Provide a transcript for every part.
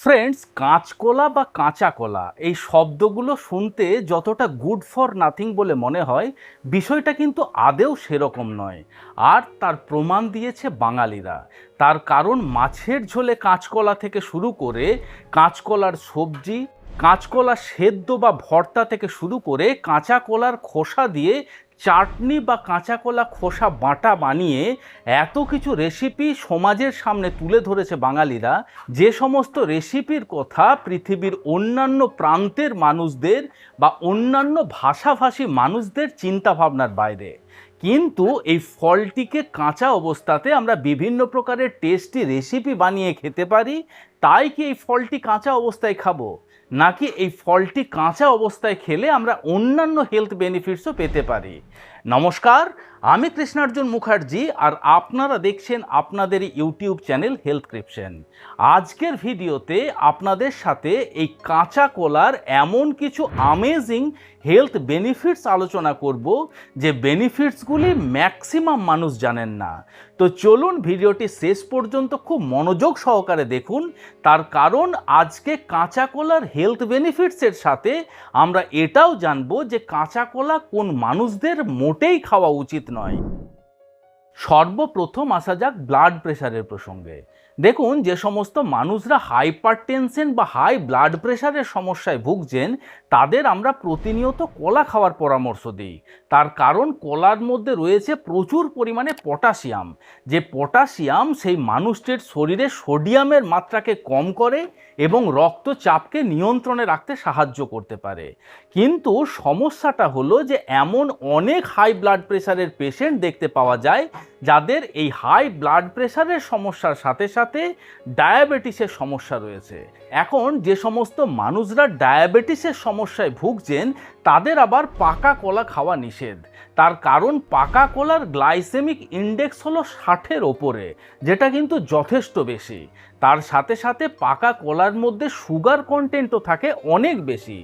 Friends কাঁচকলা বা কাঁচা কলা এই শব্দগুলো শুনতে যতটা গুড ফর নাথিং বলে মনে হয়, বিষয়টা কিন্তু আদেও সেরকম নয়। আর তার প্রমাণ দিয়েছে বাঙালিরা। তার কারণ মাছের ঝোলে কাঁচকলা থেকে শুরু করে কাঁচকলার সবজি, কাঁচকলা সেদ্ধ বা ভর্তা থেকে শুরু করে কাঁচা কলার খোসা দিয়ে চাটনি বা কাঁচা কলা খোসা বাটা বানিয়ে এত কিছু রেসিপি সমাজের সামনে তুলে ধরেছে বাঙালিরা, যে সমস্ত রেসিপির কথা পৃথিবীর অন্যান্য প্রান্তের মানুষদের বা অন্যান্য ভাষাভাষী মানুষদের চিন্তাভাবনার বাইরে। কিন্তু এই ফলটিকে কাঁচা অবস্থাতে আমরা বিভিন্ন প্রকারের টেস্টি রেসিপি বানিয়ে খেতে পারি, তাই কি এই ফলটি কাঁচা অবস্থায় খাব? নাকি এই ফলটি কাঁচা অবস্থায় খেলে আমরা অন্যান্য হেলথ বেনিফিটসও পেতে পারি? নমস্কার, আমি কৃষ্ণার্জুন মুখার্জি আর আপনারা দেখছেন আপনাদের ইউটিউব চ্যানেল হেলথ ক্রিপশন। আজকের ভিডিওতে আপনাদের সাথে এই কাঁচা কলার এমন কিছু আমেজিং হেলথ বেনিফিটস আলোচনা করব যে বেনিফিটসগুলি ম্যাক্সিমাম মানুষ জানেন না। তো চলুন ভিডিওটি শেষ পর্যন্ত খুব মনোযোগ সহকারে দেখুন, তার কারণ আজকে কাঁচা কলার হেলথ বেনিফিটসের সাথে আমরা এটাও জানব যে কাঁচা কলা কোন মানুষদের মোটেই খাওয়া উচিত নয়। সর্বপ্রথম আসা যাক ব্লাড প্রেশারের প্রসঙ্গে। দেখুন, যে সমস্ত মানুষরা হাইপার টেনশন বা হাই ব্লাড প্রেশারের সমস্যায় ভুগছেন, তাদের আমরা প্রতিনিয়ত কলা খাওয়ার পরামর্শ দিই। তার কারণ, কলার মধ্যে রয়েছে প্রচুর পরিমাণে পটাশিয়াম। যে পটাশিয়াম সেই মানুষটির শরীরে সোডিয়ামের মাত্রাকে কম করে এবং রক্তচাপকে নিয়ন্ত্রণে রাখতে সাহায্য করতে পারে। কিন্তু সমস্যাটা হলো যে, এমন অনেক হাই ব্লাড প্রেশারের পেশেন্ট দেখতে পাওয়া যায় যাদের এই হাই ব্লাড প্রেশারের সমস্যার সাথে সাথে ডায়াবেটিসের সমস্যা রয়েছে। এখন যে সমস্ত মানুষরা ডায়াবেটিসের সমস্যায় ভুগছেন, তাদের আবার পাকা কলা খাওয়া নিষেধ। তার কারণ পাকা কলার গ্লাইসেমিক ইন্ডেক্স হলো ষাটের ওপরে, যেটা কিন্তু যথেষ্ট বেশি। তার সাথে সাথে পাকা কলার মধ্যে সুগার কন্টেন্টও থাকে অনেক বেশি,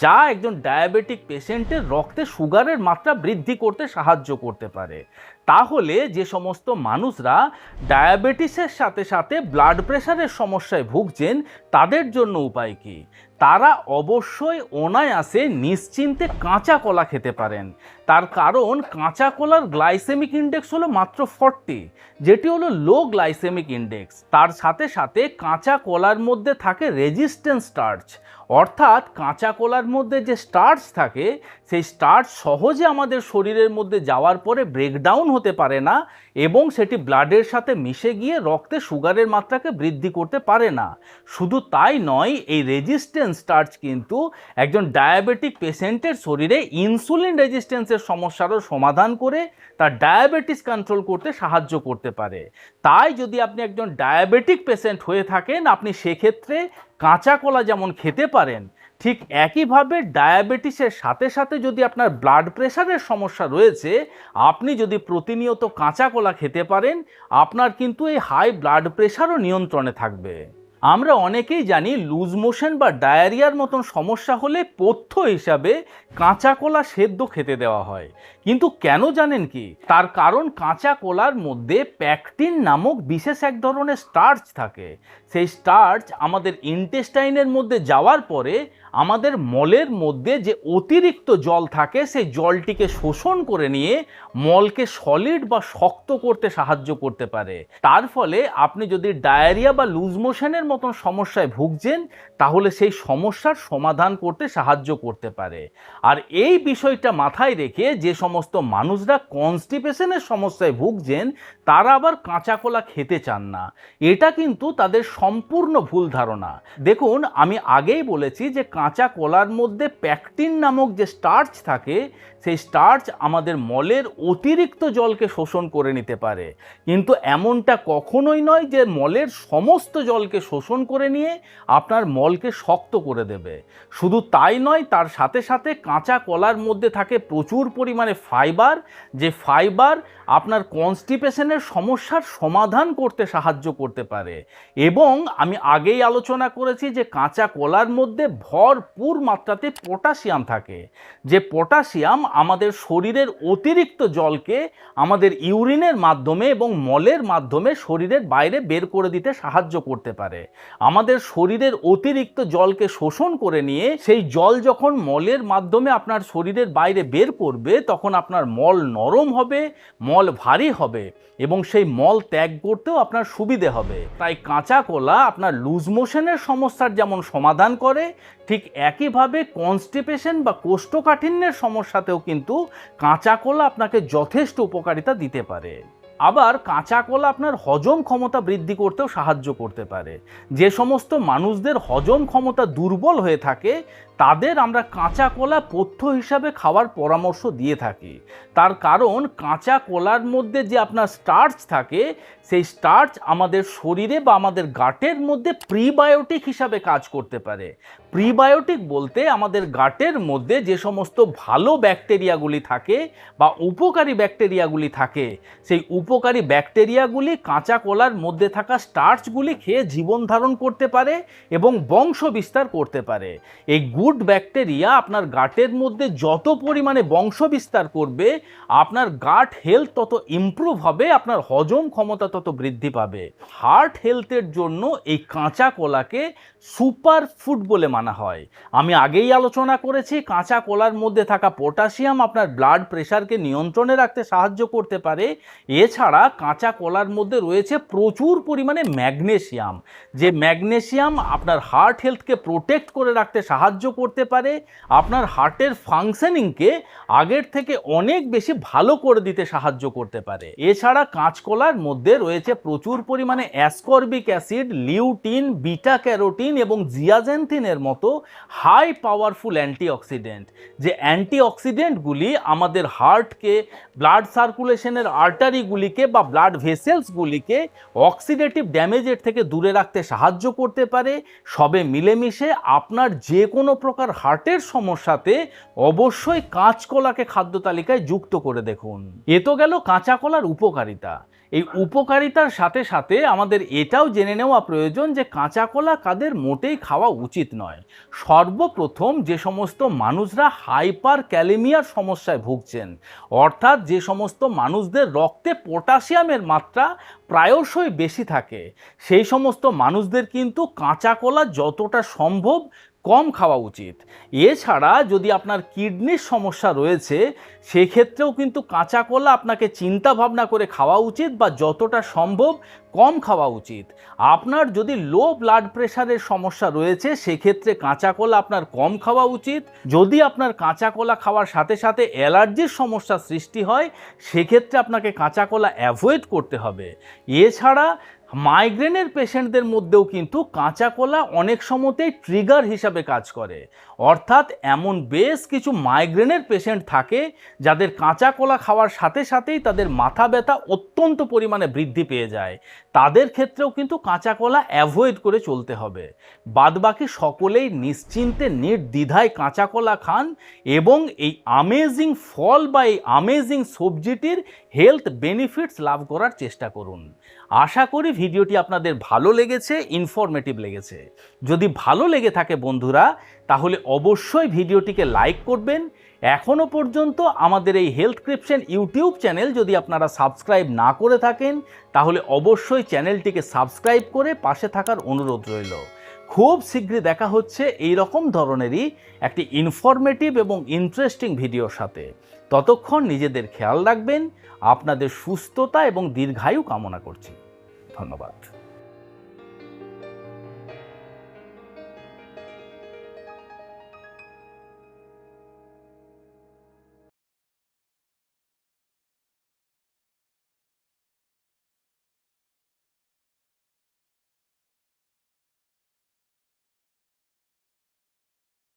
যা একজন ডায়াবেটিক পেশেন্টের রক্তে সুগারের মাত্রা বৃদ্ধি করতে সাহায্য করতে পারে। তাহলে যে সমস্ত মানুষরা ডায়াবেটিসের সাথে সাথে ব্লাড প্রেশারের সমস্যায় ভুগছেন, তাদের জন্য উপায় কী? তারা অবশ্যই অনায়াসে নিশ্চিন্তে কাঁচা কলা খেতে পারেন। তার কারণ কাঁচা কলার গ্লাইসেমিক ইন্ডেক্স হলো মাত্র ফর্টি, যেটি হলো লো গ্লাইসেমিক ইন্ডেক্স। তার সাথে সাথে কাঁচা কলার মধ্যে থাকে রেজিস্ট্যান্স স্টার্চ। অর্থাৎ কাঁচা কলার মধ্যে যে স্টার্চ থাকে, সেই স্টার্চ সহজে আমাদের শরীরের মধ্যে যাওয়ার পরে ব্রেকডাউন হতে পারে না এবং সেটি ব্লাডের সাথে মিশে গিয়ে রক্তে সুগারের মাত্রাকে বৃদ্ধি করতে পারে না। শুধু তাই নয়, এই রেজিস্ট্যান্স স্টার্চ কিন্তু একজন ডায়াবেটিক পেশেন্টের শরীরে ইনসুলিন রেজিস্ট্যান্সের সমস্যারও সমাধান করে তার ডায়াবেটিস কন্ট্রোল করতে সাহায্য করতে পারে। তাই যদি আপনি একজন ডায়াবেটিক পেশেন্ট হয়ে থাকেন, আপনি সেক্ষেত্রে কাঁচা কলা যেমন খেতে পারেন, ঠিক একইভাবে ডায়াবেটিসের সাথে সাথে যদি আপনার ব্লাড প্রেশারের সমস্যা রয়েছে, আপনি যদি প্রতিনিয়ত কাঁচা কলা খেতে পারেন, আপনার কিন্তু এই হাই ব্লাড প্রেশারও নিয়ন্ত্রণে থাকবে। আমরা অনেকেই জানি লুজ মোশন বা ডায়রিয়ার মতন সমস্যা হলে পথ্য হিসাবে কাঁচা কলা সেদ্ধ খেতে দেওয়া হয়। কিন্তু কেন জানেন কি? তার কারণ কাঁচা কলার মধ্যে প্যাকটিন নামক বিশেষ এক ধরনের স্টার্চ থাকে। সেই স্টার্চ আমাদের ইন্টেস্টাইনের মধ্যে যাওয়ার পরে আমাদের মলের মধ্যে যে অতিরিক্ত জল থাকে, সেই জলটিকে শোষণ করে নিয়ে মলকে সলিড বা শক্ত করতে সাহায্য করতে পারে। তার ফলে আপনি যদি ডায়রিয়া বা লুজ মোশনের মতন সমস্যায় ভুগছেন, তাহলে সেই সমস্যার সমাধান করতে সাহায্য করতে পারে। আর এই বিষয়টা মাথায় রেখে যে সমস্ত মানুষরা কনস্টিপেশনের সমস্যায় ভুগছেন, তারা আবার কাঁচা কলা খেতে চান না। এটা কিন্তু তাদের সম্পূর্ণ ভুল ধারণা। দেখুন, আমি আগেই বলেছি যে কাঁচা কলার মধ্যে প্যাকটিন নামক যে স্টার্চ থাকে সেই স্টার্চ আমাদের মলের অতিরিক্ত জলকে শোষণ করে নিতে পারে। কিন্তু এমনটা কখনোই নয় যে মলের সমস্ত জলকে শোষণ করে নিয়ে আপনার মলকে শক্ত করে দেবে। শুধু তাই নয়, তার সাথে সাথে কাঁচা কলার মধ্যে থাকে প্রচুর পরিমাণে ফাইবার যে ফাইবার আপনার কনস্টিপেশনের সমস্যার সমাধান করতে সাহায্য করতে পারে। এবং আমি আগেই আলোচনা করেছি যে কাঁচা কলার মধ্যে ভরপুর মাত্রাতে পটাশিয়াম থাকে। যে পটাশিয়াম আমাদের শরীরের অতিরিক্ত জলকে আমাদের ইউরিনের মাধ্যমে এবং মলের মাধ্যমে শরীরের বাইরে বের করে দিতে সাহায্য করতে পারে। আমাদের শরীরের অতিরিক্ত জলকে শোষণ করে নিয়ে সেই জল যখন মলের মাধ্যমে আপনার শরীরের বাইরে বের করবে, তখন আপনার মল নরম হবে, মল ভারী হবে এবং সেই মল ত্যাগ করতেও আপনার সুবিধে হবে। তাই কাঁচা কলা আপনার লুজ মোশনের সমস্যার যেমন সমাধান করে, ঠিক একইভাবে কনস্টিপেশন বা কোষ্ঠকাঠিন্যের সমস্যাতেও কিন্তু কাঁচা কলা আপনাকে যথেষ্ট উপকারিতা দিতে পারে। আবার কাঁচা কলা আপনার হজম ক্ষমতা বৃদ্ধি করতেও সাহায্য করতে পারে। যে সমস্ত মানুষদের হজম ক্ষমতা দুর্বল হয়ে থাকে, তাদের আমরা কাঁচা কলা পথ্য হিসাবে খাওয়ার পরামর্শ দিয়ে থাকি। তার কারণ, কাঁচা কলার মধ্যে যে আপনার স্টার্চ থাকে, সেই স্টার্চ আমাদের শরীরে বা আমাদের গাটের মধ্যে প্রিবায়োটিক হিসাবে কাজ করতে পারে। প্রিবায়োটিক বলতে আমাদের গাটের মধ্যে যে সমস্ত ভালো ব্যাকটেরিয়াগুলি থাকে বা উপকারী ব্যাকটেরিয়াগুলি থাকে, সেই উপকারী ব্যাকটেরিয়াগুলি কাঁচা কলার মধ্যে থাকা স্টার্চগুলি খেয়ে জীবন ধারণ করতে পারে এবং বংশ বিস্তার করতে পারে। এই গুড ব্যাকটেরিয়া আপনার গাটের মধ্যে যত পরিমাণে বংশ বিস্তার করবে, আপনার গাট হেলথ তত ইমপ্রুভ হবে, আপনার হজম ক্ষমতা তত বৃদ্ধি পাবে। হার্ট হেলথের জন্য এই কাঁচা কলাকে সুপার ফুড বলে মানা হয়। আমি আগেই আলোচনা করেছি, কাঁচা কলার মধ্যে থাকা পটাশিয়াম আপনার ব্লাড প্রেশারকে নিয়ন্ত্রণে রাখতে সাহায্য করতে পারে। এছাড়া কাঁচা কলার মধ্যে রয়েছে প্রচুর পরিমাণে ম্যাগনেশিয়াম যে ম্যাগনেশিয়াম আপনার হার্ট হেলথকে প্রোটেক্ট করে রাখতে সাহায্য করতে পারে। আপনার হার্টের ফাংশনিংকে আগের থেকে অনেক বেশি ভালো করে দিতে সাহায্য করতে পারে। এছাড়া কাঁচকলার মধ্যে রয়েছে প্রচুর পরিমাণে ascorbic acid lutein beta carotene এবং জিয়াজেন্থিনের মতো হাই পাওয়ারফুল অ্যান্টিঅক্সিডেন্ট যে অ্যান্টিঅক্সিডেন্টগুলি আমাদের হার্টকে ব্লাড সার্কুলেশনের আর্টারিগুলিকে বা ব্লাড ভেসেলসগুলিকে অক্সিডেটিভ ড্যামেজের থেকে দূরে রাখতে সাহায্য করতে পারে। সবে মিলেমিশে আপনার যে কোনো প্রকার হার্টের সমস্যাতে অবশ্যই কাঁচকলাকে খাদ্য তালিকায় যুক্ত করে দেখুন। এ তো গেল কাঁচা কলার উপকারিতা। এই উপকারিতার সাথে সাথে আমাদের এটাও জেনে নেওয়া প্রয়োজন যে কাঁচা কলা কাদের মোটেই খাওয়া উচিত নয়। সর্বপ্রথম যে সমস্ত মানুষরা হাইপার ক্যালেমিয়ার সমস্যায় ভুগছেন, অর্থাৎ যে সমস্ত মানুষদের রক্তে পটাশিয়ামের মাত্রা প্রায়শই বেশি থাকে, সেই সমস্ত মানুষদের কিন্তু কাঁচা কলা যতটা সম্ভব কম খাওয়া উচিত। এছাড়া যদি আপনার কিডনির সমস্যা রয়েছে, সেক্ষেত্রেও কিন্তু কাঁচা কলা আপনাকে চিন্তা ভাবনা করে খাওয়া উচিত বা যতটা সম্ভব কম খাওয়া উচিত। আপনার যদি লো ব্লাড প্রেশারের সমস্যা রয়েছে, সেক্ষেত্রে কাঁচা কলা আপনার কম খাওয়া উচিত। যদি আপনার কাঁচা কলা খাওয়ার সাথে সাথে অ্যালার্জির সমস্যা সৃষ্টি হয়, সেক্ষেত্রে আপনাকে কাঁচা কলা অ্যাভয়েড করতে হবে। এছাড়া মাইগ্রেনের পেশেন্টদের মধ্যেও কিন্তু কাঁচা কলা অনেক সময়তেই ট্রিগার হিসাবে কাজ করে। অর্থাৎ এমন বেশ কিছু মাইগ্রেনের পেশেন্ট থাকে যাদের কাঁচা কলা খাওয়ার সাথে সাথেই তাদের মাথা ব্যথা অত্যন্ত পরিমাণে বৃদ্ধি পেয়ে যায়। তাদের ক্ষেত্রেও কিন্তু কাঁচা কলা অ্যাভয়েড করে চলতে হবে। বাদবাকি সকলেই নিশ্চিন্তে নির্দ্বিধায় কাঁচা কলা খান এবং এই আমেজিং ফল বা এই আমেজিং সবজিটির হেলথ বেনিফিটস লাভ করার চেষ্টা করুন। আশা করি ভিডিওটি আপনাদের ভালো লেগেছে ইনফরমেটিভ লেগেছে। যদি ভালো লেগে থাকে বন্ধুরা, তাহলে অবশ্যই ভিডিওটিকে লাইক করবেন। এখনও পর্যন্ত আমাদের এই হেলথ ক্রিপশন ইউটিউব চ্যানেল যদি আপনারা সাবস্ক্রাইব না করে থাকেন, তাহলে অবশ্যই চ্যানেলটিকে সাবস্ক্রাইব করে পাশে থাকার অনুরোধ রইল। খুব শীঘ্রই দেখা হচ্ছে এই রকম ধরনেরই একটি ইনফরমেটিভ এবং ইন্টারেস্টিং ভিডিওর সাথে। ততক্ষণ নিজেদের খেয়াল রাখবেন, আপনাদের সুস্থতা এবং দীর্ঘায়ু কামনা করছি। ধন্যবাদ।